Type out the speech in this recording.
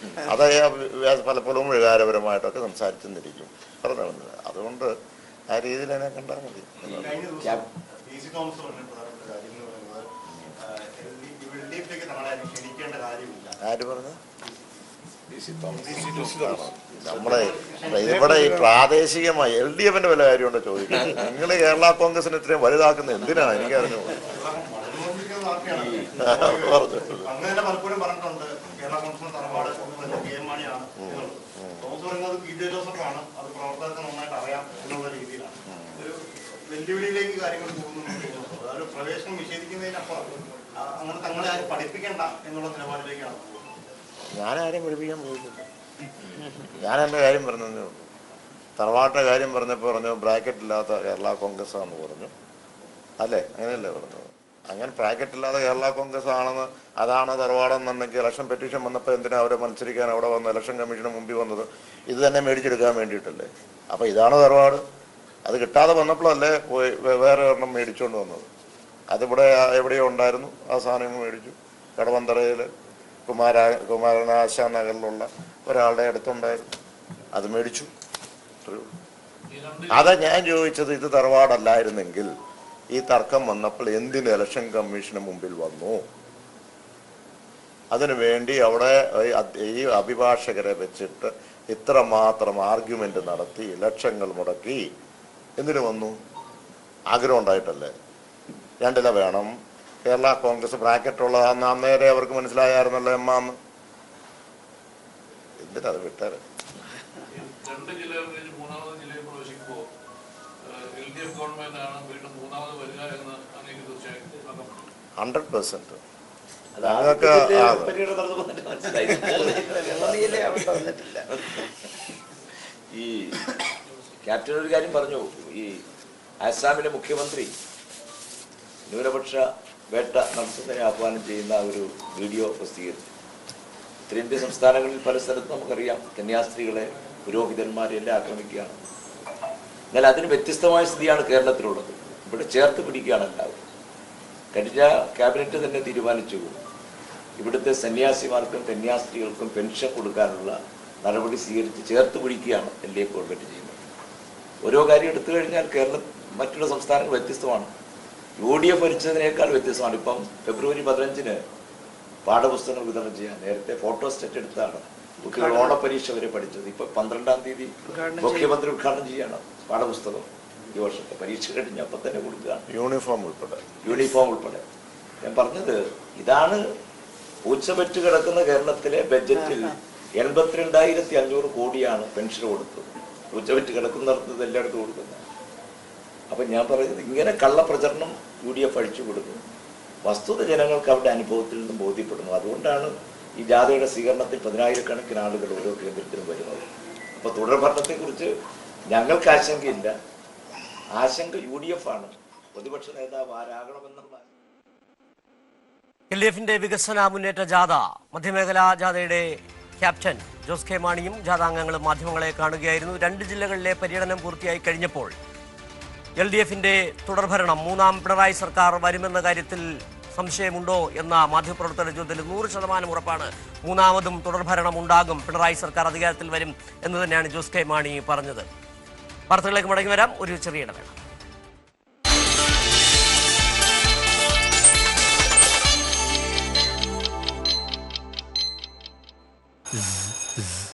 അത് പലപ്പോഴും വികാരപരമായിട്ടൊക്കെ സംസാരിച്ചെന്നിരിക്കും. പറഞ്ഞു. അതുകൊണ്ട് ആ രീതിയിൽ എന്നെ കണ്ടാൽ മതി. ആര് പറഞ്ഞു? നമ്മളെ ഇവിടെ ഈ പ്രാദേശികമായി എൽ ഡി എഫിന്റെ വല്ല കാര്യമുണ്ടോ ചോദിക്കുന്നത് നിങ്ങൾ കേരള കോൺഗ്രസിന് ഇത്രയും വലുതാക്കുന്നത് എന്തിനാണ്? എനിക്ക് അറിഞ്ഞു പറഞ്ഞു അങ്ങ് തന്നെ പലപ്പോഴും പറഞ്ഞിട്ടുണ്ട് കേരള കോൺഗ്രസ് തറവാട് കെ എം മാണിയാണ് എന്നുള്ളത് തോമസ് ആണ് അത് പ്രവർത്തകർക്ക് നന്നായിട്ട് അറിയാം എന്നുള്ള രീതിയിലാണ്. ഒരു വെല്ലുവിളിയിലേക്ക് കാര്യങ്ങൾ പോകുന്നു അതൊരു പ്രവേശനം നിഷേധിക്കുന്നതിനപ്പുറം അങ്ങനെ തങ്ങളെ ആരും പഠിപ്പിക്കേണ്ട എന്നുള്ള നിലപാടിലേക്കാണ് ഞാനാരെയും പഠിപ്പിക്കാൻ പോയിട്ടില്ല ഞാൻ എന്റെ കാര്യം പറഞ്ഞു ഉള്ളൂ. കാര്യം പറഞ്ഞപ്പോൾ പറഞ്ഞു ബ്രാക്കറ്റ് ഇല്ലാത്ത കേരള കോൺഗ്രസ് ആണെന്ന് പറഞ്ഞു. അല്ലേ? അങ്ങനെയല്ലേ പറഞ്ഞത്? അങ്ങനെ ബ്രാക്കറ്റ് ഇല്ലാതെ കേരള കോൺഗ്രസ് ആണെന്ന് അതാണ് തറവാടെന്നുണ്ടെങ്കിൽ ഇലക്ഷൻ പെറ്റീഷൻ വന്നപ്പോൾ എന്തിനാ അവരെ മത്സരിക്കാൻ അവിടെ വന്ന് ഇലക്ഷൻ കമ്മീഷന് മുമ്പിൽ വന്നത്? ഇത് തന്നെ മേടിച്ചെടുക്കാൻ വേണ്ടിയിട്ടല്ലേ? അപ്പോൾ ഇതാണ് തറവാട്. അത് കിട്ടാതെ വന്നപ്പോഴല്ലേ പോയി വേറെ ഒരെണ്ണം മേടിച്ചുകൊണ്ട് വന്നത്. അതിവിടെ എവിടെയോ ഉണ്ടായിരുന്നു. ആ സാധനങ്ങൾ മേടിച്ചു. കടവന്തറയിൽ കുമാര കുമാരനാശ നഗറിലുള്ള ഒരാളുടെ അടുത്തുണ്ടായിരുന്നു. അത് മേടിച്ചു. അതാ ഞാൻ ചോദിച്ചത് ഇത് തറവാടല്ലായിരുന്നെങ്കിൽ ഈ തർക്കം വന്നപ്പോൾ എന്തിന് ഇലക്ഷൻ കമ്മീഷന് മുമ്പിൽ വന്നു? അതിനുവേണ്ടി അവിടെ ഈ അഭിഭാഷകരെ വെച്ചിട്ട് ഇത്രമാത്രം ആർഗ്യുമെന്റ് നടത്തി ലക്ഷങ്ങൾ മുടക്കി. എന്തിനു വന്നു? ആഗ്രഹം ഉണ്ടായിട്ടല്ലേ? രണ്ടില വേണം. കേരള കോൺഗ്രസ് ബ്രാക്കറ്റ് നേരെ അവർക്ക് മനസ്സിലായായിരുന്നല്ലോ എമ്മ എന്ന് എന്തിനത് വിട്ടേരെ രണ്ട് കഴിഞ്ഞ് മൂന്നാമത് ജില്ലയിൽ പ്രവേശിക്കുമ്പോൾ എൽ ഡി എഫ് ഗവൺമെന്റ് ആണ് വീണ്ടും മൂന്നാമത് വരിക എന്ന് അങ്ങനെ തീർച്ചയായും. Hundred percent. ഞങ്ങൾക്ക് ഈ ക്യാപ്റ്റൻ ഒരു കാര്യം പറഞ്ഞു. ഈ ആസാമിലെ മുഖ്യമന്ത്രി ന്യൂനപക്ഷ വേട്ട നടത്തുന്നതിനെ ആഹ്വാനം ചെയ്യുന്ന ഒരു വീഡിയോ പ്രസിദ്ധീകരിച്ചു. ഉത്തരേന്ത്യ സംസ്ഥാനങ്ങളിൽ പല സ്ഥലത്തും നമുക്കറിയാം കന്യാസ്ത്രീകളെ പുരോഹിതന്മാരെല്ലാം ആക്രമിക്കുകയാണ്. എന്നാൽ അതിന് വ്യത്യസ്തമായ സ്ഥിതിയാണ് കേരളത്തിലുള്ളത്. ഇവിടെ ചേർത്ത് പിടിക്കുകയാണ് എല്ലാവരും. കഴിഞ്ഞ ക്യാബിനറ്റ് തന്നെ തീരുമാനിച്ചു. ഇവിടുത്തെ സന്യാസിമാർക്കും കന്യാസ്ത്രീകൾക്കും പെൻഷൻ കൊടുക്കാനുള്ള നടപടി സ്വീകരിച്ച് ചേർത്ത് പിടിക്കുകയാണ് എൽ ഡി എഫ് ഗവൺമെന്റ് ചെയ്യുന്നത്. ഓരോ കാര്യം എടുത്തു കഴിഞ്ഞാൽ കേരളം മറ്റുള്ള സംസ്ഥാനങ്ങൾ വ്യത്യസ്തമാണ്. യു ഡി എഫ് ഭരിച്ചതിനേക്കാൾ വ്യത്യസ്തമാണ്. ഇപ്പം ഫെബ്രുവരി പതിനഞ്ചിന് പാഠപുസ്തകങ്ങൾ വിതരണം ചെയ്യാൻ നേരത്തെ ഫോട്ടോ സ്റ്റെറ്റ് എടുത്താണ് കുട്ടികൾ ഓണപരീക്ഷ വരെ പഠിച്ചത്. ഇപ്പൊ പന്ത്രണ്ടാം തീയതി മുഖ്യമന്ത്രി ഉദ്ഘാടനം ചെയ്യാണ്. പാഠപുസ്തകം ഈ വർഷത്തെ പരീക്ഷ കഴിഞ്ഞ് അപ്പം തന്നെ കൊടുക്കുകയാണ്. യൂണിഫോം ഉൾപ്പെടെ. യൂണിഫോം ഉൾപ്പെടെ. ഞാൻ പറഞ്ഞത് ഇതാണ് പൂച്ചപറ്റ് കിടക്കുന്ന കേരളത്തിലെ ബജറ്റിൽ എൺപത്തിരണ്ടായിരത്തി അഞ്ഞൂറ് കോടിയാണ് പെൻഷൻ കൊടുത്തത്. പൂച്ചപറ്റ് കിടക്കുന്നിടത്ത് എല്ലായിടത്തും കൊടുക്കുന്നത് അപ്പൊ ഞാൻ പറയുന്നത് ഇങ്ങനെ കള്ളപ്രചരണം യു ഡി എഫ് അഴിച്ചു കൊടുക്കുന്നു. വസ്തുത ജനങ്ങൾക്ക് അവരുടെ അനുഭവത്തിൽ നിന്നും ബോധ്യപ്പെടുന്നു. അതുകൊണ്ടാണ് ഈ ജാഥയുടെ സ്വീകരണത്തിൽ പതിനായിരക്കണക്കിന് ആളുകൾ ഓരോ കേന്ദ്രത്തിലും വരുന്നത് അപ്പൊ തുടർ ഭരണത്തെക്കുറിച്ച് ഞങ്ങൾക്ക് ആശങ്കയില്ല. ആശങ്ക യു ഡി എഫ് ആണ്. പ്രതിപക്ഷ നേതാവ് ആരാകണമെന്നുള്ള എൽ ഡി എഫിന്റെ വികസന മുന്നേറ്റ ജാഥ മധ്യമേഖലാ ജാഥയുടെ ക്യാപ്റ്റൻ ജോസ് കെ മാണിയും ജാഥാംഗങ്ങളും മാധ്യമങ്ങളെ കാണുകയായിരുന്നു. രണ്ട് ജില്ലകളിലെ പര്യടനം പൂർത്തിയായി കഴിഞ്ഞപ്പോൾ എൽ ഡി എഫിന്റെ തുടർഭരണം മൂന്നാം പിണറായി സർക്കാർ വരുമെന്ന കാര്യത്തിൽ സംശയമുണ്ടോ എന്ന മാധ്യമപ്രവർത്തകരുടെ ചോദ്യത്തിൽ നൂറ് ശതമാനം ഉറപ്പാണ്. മൂന്നാമതും തുടർഭരണം ഉണ്ടാകും. പിണറായി സർക്കാർ അധികാരത്തിൽ വരും എന്ന് തന്നെയാണ് ജോസ് കെ മാണി പറഞ്ഞത്. വാർത്തകളിലേക്ക് മടങ്ങി വരാം. ഒരു ചെറിയ ഇടവേള.